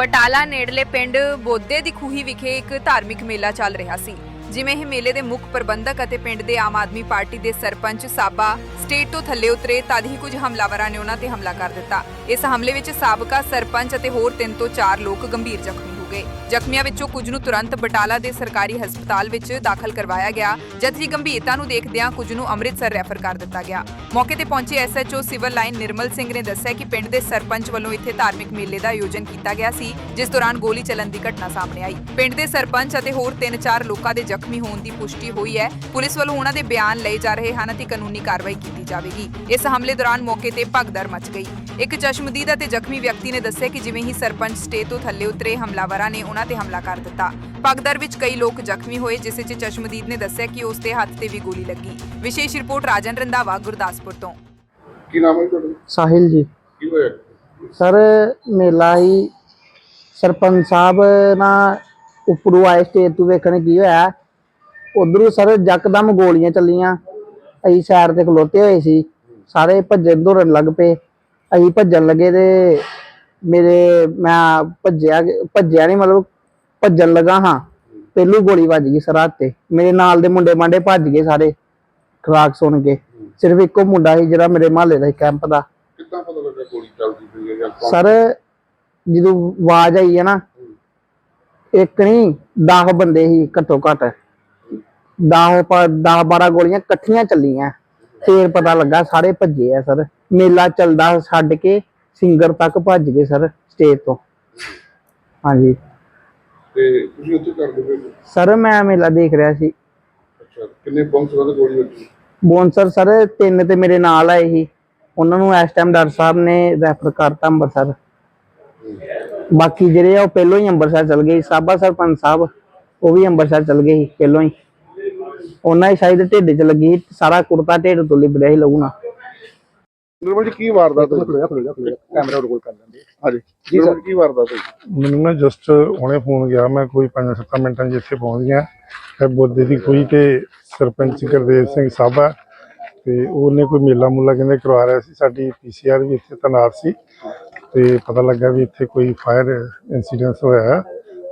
ਬਟਾਲਾ ਨੇੜਲੇ ਪਿੰਡ ਬੋਦੇ ਦੀ ਖੂਹੀ ਵਿਖੇ ਇੱਕ ਧਾਰਮਿਕ ਮੇਲਾ ਚੱਲ ਰਿਹਾ ਸੀ, ਜਿਵੇਂ ਇਹ ਮੇਲੇ ਦੇ ਮੁੱਖ ਪ੍ਰਬੰਧਕ ਅਤੇ ਪਿੰਡ ਦੇ ਆਮ ਆਦਮੀ ਪਾਰਟੀ ਦੇ ਸਰਪੰਚ ਸਾਬਾ ਸਟੇਟ ਤੋਂ ਥੱਲੇ ਉਤਰੇ ਤਦ ਹੀ ਕੁਝ ਹਮਲਾਵਰਾਂ ਨੇ ਉਹਨਾਂ ਤੇ ਹਮਲਾ ਕਰ ਦਿੱਤਾ। ਇਸ ਹਮਲੇ ਵਿੱਚ ਸਾਬਕਾ ਸਰਪੰਚ ਅਤੇ ਹੋਰ ਤਿੰਨ ਤੋਂ ਚਾਰ ਲੋਕ ਗੰਭੀਰ ਜ਼ਖਮੀ ਗਏ ਜ਼ਖਮੀਆਂ ਵਿੱਚੋਂ ਕੁਝ ਨੂੰ ਤੁਰੰਤ ਬਟਾਲਾ ਦੇ ਸਰਕਾਰੀ ਹਸਪਤਾਲ ਵਿੱਚ ਦਾਖਲ ਕਰਵਾਇਆ ਗਿਆ। ਜਦਕਿ ਗੰਭੀਰਤਾ ਨੂੰ ਦੇਖਦਿਆਂ ਕੁਝ ਨੂੰ ਅੰਮ੍ਰਿਤਸਰ ਰੈਫਰ ਕਰ ਦਿੱਤਾ ਗਿਆ। ਮੌਕੇ ਤੇ ਪਹੁੰਚੇ SHO civil line Nirmal Singh ਨੇ ਦੱਸਿਆ ਕਿ ਪਿੰਡ ਦੇ ਸਰਪੰਚ ਵੱਲੋਂ ਇੱਥੇ ਧਾਰਮਿਕ ਮੇਲੇ ਦਾ ਆਯੋਜਨ ਕੀਤਾ ਗਿਆ ਸੀ, ਜਿਸ ਦੌਰਾਨ ਗੋਲੀ ਚੱਲਣ ਦੀ ਘਟਨਾ ਸਾਹਮਣੇ ਆਈ। ਪਿੰਡ ਦੇ ਸਰਪੰਚ ਅਤੇ ਹੋਰ 3-4 ਲੋਕਾਂ ਦੇ ਜ਼ਖਮੀ ਹੋਣ ਦੀ ਪੁਸ਼ਟੀ ਹੋਈ ਹੈ। ਪੁਲਿਸ ਵੱਲੋਂ ਉਹਨਾਂ ਦੇ ਬਿਆਨ ਲਏ ਜਾ ਰਹੇ ਹਨ ਅਤੇ ਕਾਨੂੰਨੀ ਕਾਰਵਾਈ ਕੀਤੀ ਜਾਵੇਗੀ। ਇਸ ਹਮਲੇ ਦੌਰਾਨ ਮੌਕੇ ਤੇ ਭਗਦੜ ਮਚ ਗਈ। ਇੱਕ ਚਸ਼ਮਦੀਦ ਅਤੇ ਜ਼ਖਮੀ ਵਿਅਕਤੀ ਨੇ ਦੱਸਿਆ ਕਿ ਜਿਵੇਂ ਹੀ ਸਰਪੰਚ ਸਟੇ ਤੋਂ ਥੱਲੇ ਉਤਰੇ, ਹਮਲਾਵਰ ਨੇ ਉਹਨਾਂ ਤੇ ਹਮਲਾ ਕਰ ਦਿੱਤਾ। ਭਗਦੜ ਵਿੱਚ ਕਈ ਲੋਕ ਜ਼ਖਮੀ ਹੋਏ ਜਿਸ ਵਿੱਚ ਚਸ਼ਮਦੀਦ ਨੇ ਦੱਸਿਆ ਕਿ ਉਸ ਦੇ ਹੱਥ ਤੇ ਵੀ ਗੋਲੀ ਲੱਗੀ। ਵਿਸ਼ੇਸ਼ ਰਿਪੋਰਟ ਰਾਜਨ ਰੰਧਾਵਾ ਗੁਰਦਾਸਪੁਰ ਤੋਂ। ਕੀ ਨਾਮ ਹੈ ਤੁਹਾਡਾ? ਸਾਹਿਲ ਜੀ। ਕੀ ਹੋਇਆ? ਸਰ ਮੇਲਾ ਹੀ ਸਰਪੰਚ ਸਾਹਿਬ ਨਾ ਉੱਪਰੋਂ ਆਏ ਸਟੇਜ ਤੋਂ ਵੇਖਣ ਕੀ ਹੋਇਆ। ਉਧਰੋਂ ਸਰ ਯਕਦਮ ਗੋਲੀਆਂ ਚੱਲੀਆਂ। ਅਸੀਂ ਸਾਈਡ ਤੇ ਖਲੋਤੇ ਹੋਏ ਸੀ। ਸਾਰੇ ਭੱਜਣ ਦੌੜਨ ਲੱਗ ਪਏ। ਅਸੀਂ ਭੱਜਣ ਲੱਗੇ ਤੇ ਮੇਰੇ ਮੈਂ ਭੱਜਿਆ ਭੱਜਿਆ ਨਹੀਂ ਮਤਲਬ ਭੱਜਣ ਲੱਗਾ ਹਾਂ। ਪਹਿਲੂ ਗੋਲੀ ਵੱਜ ਗਈ ਸਰ ਹੱਥ ਤੇ। ਮੇਰੇ ਨਾਲ ਦੇ ਮੁੰਡੇ ਮਾਂਡੇ ਭੱਜ ਗਏ ਸਾਰੇ ਖਰਾਕ ਸੁਣ ਕੇ। ਸਿਰਫ ਇੱਕੋ ਮੁੰਡਾ ਸੀ ਜਿਹੜਾ ਮੇਰੇ ਮਹੱਲੇ ਦਾ ਸੀ ਕੈਂਪ ਦਾ। ਕਿੱਦਾਂ ਪਤਾ ਲੱਗਾ ਗੋਲੀ ਚੱਲਦੀ ਪਈ ਹੈ ਜਾਂ ਕੌਣ? ਸਰ ਜਦੋਂ ਆਵਾਜ਼ ਆਈ ਹੈ ਨਾ ਇੱਕ ਨਹੀਂ 10 ਬੰਦੇ ਸੀ ਘੱਟੋ ਘੱਟ। 10 10 12 ਗੋਲੀਆਂ ਇਕੱਠੀਆਂ ਚੱਲੀਆਂ। ਫੇਰ ਪਤਾ ਲੱਗਾ ਸਾਰੇ ਭੱਜੇ ਆ ਸਰ। ਮੇਲਾ ਚੱਲਦਾ ਛੱਡ ਕੇ ਸਿੰਗਰ ਤੱਕ ਭੱਜ ਗਏ ਸਰ ਸਟੇਜ ਤੋਂ। ਹਾਂਜੀ। ਤੇ ਤੁਸੀਂ ਉੱਥੇ ਕਰਦੇ ਪਏ? ਸਰ ਮੈਂ ਮੇਲਾ ਦੇਖ ਰਿਹਾ ਸੀ। ਅੱਛਾ ਕਿੰਨੇ ਬੰਸ ਵਾਲੇ ਗੋਲੀ ਵੱਜੀ? ਬੌਂਸਰ ਸਰ ਤਿੰਨ ਤੇ ਮੇਰੇ ਨਾਲ ਆਏ ਸੀ। ਉਹਨਾਂ ਨੂੰ ਇਸ ਟਾਈਮ ਡਾਕਟਰ ਸਾਹਿਬ ਨੇ ਰੈਫਰ ਕਰਤਾ ਅੰਮ੍ਰਿਤਸਰ ਬਾਕੀ ਜਿਹੜੇ ਆ ਉਹ ਪਹਿਲੋਂ ਹੀ ਅੰਮ੍ਰਿਤਸਰ ਚਲ ਗਏ ਸੀ। ਸਾਬਾ ਸਰਪੰਚ ਸਾਹਿਬ ਉਹ ਵੀ ਅੰਮ੍ਰਿਤਸਰ ਚਲ ਗਏ ਸੀ ਪਹਿਲੋਂ ਹੀ। ਉਹਨਾਂ ਹੀ ਸ਼ਾਇਦ ਢਿੱਡ 'ਚ ਲੱਗੀ ਸੀ, ਸਾਰਾ ਕੁੜਤਾ ਢਿੱਡ ਤੋਂ ਲਿਬੜਿਆ ਸੀ ਲਹੂ ਨਾਲ। ਨਿਰਮਲ ਜੀ ਕੀ ਵਾਰਦਾਤ ਹੋਈ? ਕੈਮਰਾ ਰੋਲ ਕਰ ਲੈਂਦੇ ਹਾਂਜੀ। ਜੀ ਸਰ। ਕੀ ਵਾਰਦਾਤ ਹੋਈ? ਮੈਨੂੰ ਨਾ ਜਸਟ ਹੁਣੇ ਫੋਨ ਗਿਆ ਮੈਂ ਕੋਈ 5-7 ਮਿੰਟਾਂ 'ਚ ਇੱਥੇ ਪਹੁੰਚ ਗਿਆ। ਇਹ ਬੋਦੇ ਦੀ ਕੋਈ ਤੇ ਸਰਪੰਚ ਗੁਰਦੇਵ ਸਿੰਘ ਸਾਬਾ ਤੇ ਉਹਨੇ ਕੋਈ ਮੇਲਾ ਮੂਲਾ ਕਹਿੰਦੇ ਕਰਵਾ ਰਿਹਾ ਸੀ। ਸਾਡੀ ਪੀਸੀਆਰ ਵੀ ਇੱਥੇ ਤੈਨਾਤ ਸੀ ਤੇ ਪਤਾ ਲੱਗਾ ਵੀ ਇੱਥੇ ਕੋਈ ਫਾਇਰ ਇਨਸੀਡੈਂਟ ਹੋਇਆ। ਹੈ।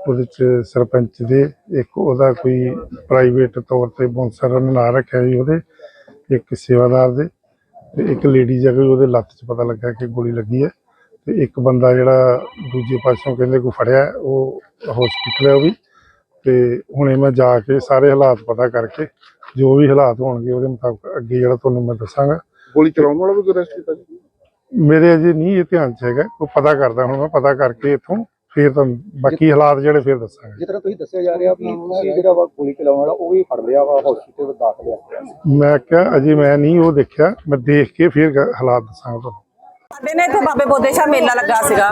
ਉਹਦੇ ਚ ਸਰਪੰਚ ਦੇ ਇੱਕ ਉਹਦਾ ਕੋਈ ਪ੍ਰਾਈਵੇਟ ਤੌਰ ਤੇ ਬੌਂਸਰ ਉਹਨੇ ਨਾਂ ਰੱਖਿਆ ਜੀ ਉਹਦੇ ਇੱਕ ਸੇਵਾਦਾਰ ਦੇ। ਤੇ ਇੱਕ ਲੇਡੀ ਜਾ ਕੋਈ ਉਹਦੇ ਲੱਤ 'ਚ ਪਤਾ ਲੱਗਾ ਕਿ ਗੋਲੀ ਲੱਗੀ ਹੈ ਤੇ ਇੱਕ ਬੰਦਾ ਜਿਹੜਾ ਦੂਜੇ ਪਾਸੋਂ ਕਹਿੰਦੇ ਕੋ ਫੜਿਆ ਉਹ ਹਸਪੀਟਲ ਹੈ ਉਹ ਵੀ। ਤੇ ਹੁਣੇ ਮੈਂ ਜਾ ਕੇ ਸਾਰੇ ਹਾਲਾਤ ਪਤਾ ਕਰਕੇ ਜੋ ਵੀ ਹਾਲਾਤ ਹੋਣਗੇ ਉਹਦੇ ਮੁਤਾਬਕ ਅੱਗੇ ਜਿਹੜਾ ਤੁਹਾਨੂੰ ਮੈਂ ਦੱਸਾਂਗਾ। ਗੋਲੀ ਚਲਾਉਣ ਵਾਲਾ ਵੀ ਅਰੈਸਟ ਕੀਤਾ ਜੀ ਮੇਰੇ ਅਜੇ ਨਹੀਂ ਇਹ ਧਿਆਨ 'ਚ ਹੈਗਾ ਉਹ ਪਤਾ ਕਰਦਾ ਹੁਣ ਮੈਂ ਪਤਾ ਕਰਕੇ ਇੱਥੋਂ ਫਿਰ ਤੁਹਾਨੂੰ ਬਾਕੀ ਹਾਲਾਤ ਜਿਹੜੇ ਫਿਰ ਦੱਸਾਂਗਾ। ਜਿਸ ਤਰ੍ਹਾਂ ਤੁਸੀਂ ਦੱਸਿਆ ਜਾ ਰਿਹਾ ਵੀ ਤੁਸੀਂ ਜਿਹੜਾ ਵਾ ਗੋਲੀ ਚਲਾਉਣ ਵਾਲਾ ਉਹ ਵੀ ਫੜ ਲਿਆ ਵਾ ਹਸਪੀਟਲ ਦਾਖਲ ਆ ਮੈਂ ਕਿਹਾ ਅਜੇ ਮੈਂ ਨਹੀਂ ਉਹ ਦੇਖਿਆ ਮੈਂ ਦੇਖ ਕੇ ਫਿਰ ਗ- ਹਾਲਾਤ ਦੱਸਾਂਗਾ ਤੁਹਾਨੂੰ। ਸਾਡੇ ਨੇ ਇੱਥੇ ਬਾਬੇ ਬੋਦੇ ਸ਼ਾਹ ਮੇਲਾ ਲੱਗਾ ਸੀਗਾ।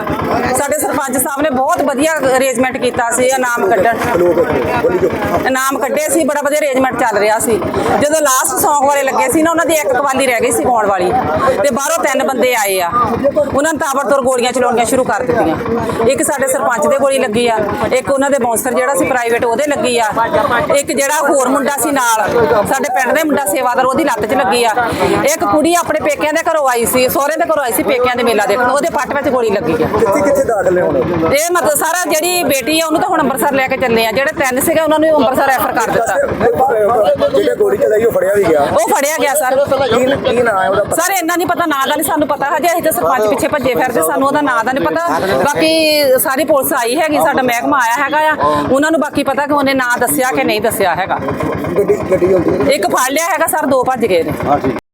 ਸਾਡੇ ਸਰਪੰਚ ਸਾਹਿਬ ਨੇ ਬਹੁਤ ਵਧੀਆ ਅਰੇਂਜਮੈਂਟ ਕੀਤਾ ਸੀ, ਇਨਾਮ ਕੱਢਣ। ਇਨਾਮ ਕੱਢੇ ਸੀ, ਬੜਾ ਵਧੀਆ ਅਰੇਂਜਮੈਂਟ ਚੱਲ ਰਿਹਾ ਸੀ। ਜਦੋਂ ਲਾਸਟ ਸੌਂਗ ਵਾਲੇ ਲੱਗੇ ਸੀ ਨਾ, ਉਹਨਾਂ ਦੀ ਇੱਕ ਕਵਾਲੀ ਰਹਿ ਗਈ ਸੀ ਗਾਉਣ ਵਾਲੀ। ਤੇ ਬਾਹਰੋਂ ਤਿੰਨ ਬੰਦੇ ਆਏ ਆ। ਉਹਨਾਂ ਨੇ ਤਾਬੜਤੋੜ ਗੋਲੀਆਂ ਚਲਾਉਣੀਆਂ ਸ਼ੁਰੂ ਕਰ ਦਿੱਤੀਆਂ। ਇੱਕ ਸਾਡੇ ਸਰਪੰਚ ਦੇ ਗੋਲੀ ਲੱਗੀ ਆ, ਇੱਕ ਉਹਨਾਂ ਦੇ ਬੌਂਸਰ ਜਿਹੜਾ ਸੀ ਪ੍ਰਾਈਵੇਟ ਉਹਦੇ ਲੱਗੀ ਆ। ਇੱਕ ਜਿਹੜਾ ਹੋਰ ਮੁੰਡਾ ਸੀ ਨਾਲ, ਸਾਡੇ ਪਿੰਡ ਦੇ ਮੁੰਡਾ ਸੇਵਾਦਾਰ, ਉਹਦੀ ਲੱਤ 'ਚ ਲੱਗੀ ਆ। ਇੱਕ ਕੁੜੀ ਆਪਣੇ ਪੇਕਿਆਂ ਦੇ ਘਰੋਂ ਆਈ ਸੀ ਸਹੁਰੇ ਦੇ ਘਰੋਂ ਆਈ ਸੀ ਪੇਕਿਆਂ ਦੇ ਮੇਲਾ ਦੇਖਣ ਉਹਦੇ ਪੱਟ ਵਿੱਚ ਗੋਲੀ ਲੱਗੀ ਆ। ਕਿੱਥੇ ਕਿੱਥੇ ਦਾਖਲ ਹੁਣ? ਇਹ ਮਤਲਬ ਸਾਰਾ ਜਿਹੜੀ ਬੇਟੀ ਆ ਉਹਨੂੰ ਤਾਂ ਹੁਣ ਅੰਮ੍ਰਿਤਸਰ ਲੈ ਕੇ ਚੱਲੇ ਆ। ਜਿਹੜੇ ਤਿੰਨ ਸੀਗੇ ਉਹਨਾਂ ਨੂੰ ਅੰਮ੍ਰਿਤਸਰ ਰੈਫਰ ਕਰ ਦਿੱਤਾ। ਜਿਹੜੇ ਗੋਲੀ ਚਲਾਈ ਉਹ ਫੜਿਆ ਵੀ ਗਿਆ। ਉਹ ਫੜਿਆ ਗਿਆ ਸਰ। ਕੀ ਨਾਂ ਹੈ ਉਹਦਾ? ਪਤਾ? ਸਰ ਇੰਨਾ ਨਹੀਂ ਪਤਾ ਨਾਂ ਦਾ ਨਹੀਂ ਸਾਨੂੰ ਪਤਾ। ਹਜੇ ਅਸੀਂ ਤਾਂ ਸਰਪੰਚ ਪਿੱਛੇ ਭੱਜੇ ਫਿਰਦੇ ਸਾਨੂੰ ਉਹਦਾ ਨਾਂ ਦਾ ਨਹੀਂ ਪਤਾ। ਬਾਕੀ ਸਾਰੀ ਪੁਲਿਸ ਆਈ ਹੈਗੀ ਸਾਡਾ ਮਹਿਕਮਾ ਆਇਆ ਹੈਗਾ ਆ। ਉਹਨਾਂ ਨੂੰ ਬਾਕੀ ਪਤਾ ਕਿ ਉਹਨੇ ਨਾਂ ਦੱਸਿਆ ਕਿ ਨਹੀਂ ਦੱਸਿਆ ਹੈਗਾ। ਇੱਕ ਫੜ ਲਿਆ ਹੈਗਾ ਸਰ ਦੋ ਭੱਜ ਗਏ ਨੇ।